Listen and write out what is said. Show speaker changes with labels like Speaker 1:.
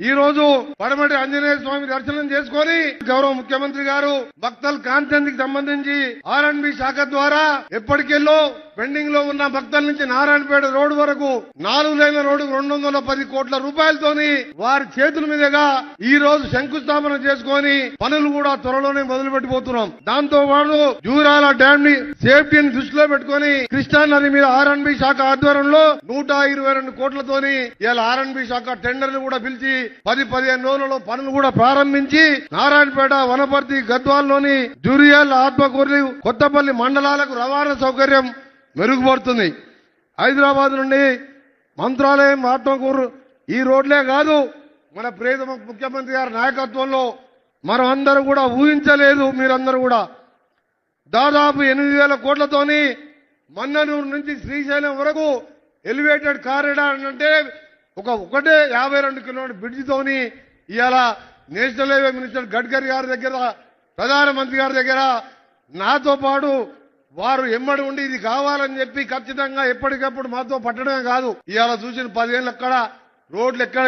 Speaker 1: ఈ రోజు పడమటి ఆంజనేయ స్వామి దర్శనం చేసుకొని గౌరవ ముఖ్యమంత్రి గారు భక్తల్ కాంతికి సంబంధించి ఆర్ అండ్ బి శాఖ ద్వారా ఎప్పటికెళ్ళో పెండింగ్లో ఉన్న భక్తుల నుంచి నారాయణపేట రోడ్డు వరకు నాలుగు లైన్ల రోడ్డు రెండు వందల పది కోట్ల రూపాయలతోని వారి చేతుల మీదుగా ఈ రోజు శంకుస్థాపన చేసుకొని పనులు కూడా త్వరలోనే మొదలు పెట్టిపోతున్నాం దాంతో పాటు జూరాల డ్యామ్ని సేఫ్టీని దృష్టిలో పెట్టుకొని కృష్ణా నది మీద ఆర్ఎన్బి శాఖ ఆధ్వర్యంలో నూట ఇరవై రెండు కోట్లతోని ఇలా ఆర్ఎన్బి శాఖ టెండర్లు కూడా పిలిచి పది పదిహేను రోజులలో పనులు కూడా ప్రారంభించి నారాయణపేట వనపర్తి గద్వాల్లోని జూరియాల ఆత్మకూరు కొత్తపల్లి మండలాలకు రవాణా సౌకర్యం మెరుగుపడుతుంది. హైదరాబాద్ నుండి మంత్రాలయం ఆత్మకూరు ఈ రోడ్లే కాదు. మన ప్రియతమ ముఖ్యమంత్రి గారి నాయకత్వంలో మనం అందరూ కూడా ఊహించలేదు మీరందరూ కూడా. దాదాపు ఎనిమిది వేల కోట్లతోని మన్ననూరు నుంచి శ్రీశైలం వరకు ఎలివేటెడ్ కారిడార్ అంటే ఒక ఒకటే యాభై రెండు కిలోమీటర్ బ్రిడ్జితోని ఇవాళ నేషనల్ హైవే మినిస్టర్ గడ్కరీ గారి దగ్గర ప్రధానమంత్రి గారి దగ్గర నాతో పాటు వారు ఎమ్మడి ఉండి ఇది కావాలని చెప్పి ఖచ్చితంగా ఎప్పటికప్పుడు మాతో పట్టడమే కాదు. ఇవాళ చూసిన పదిహేళ్ళు ఎక్కడ రోడ్లు ఎక్కడ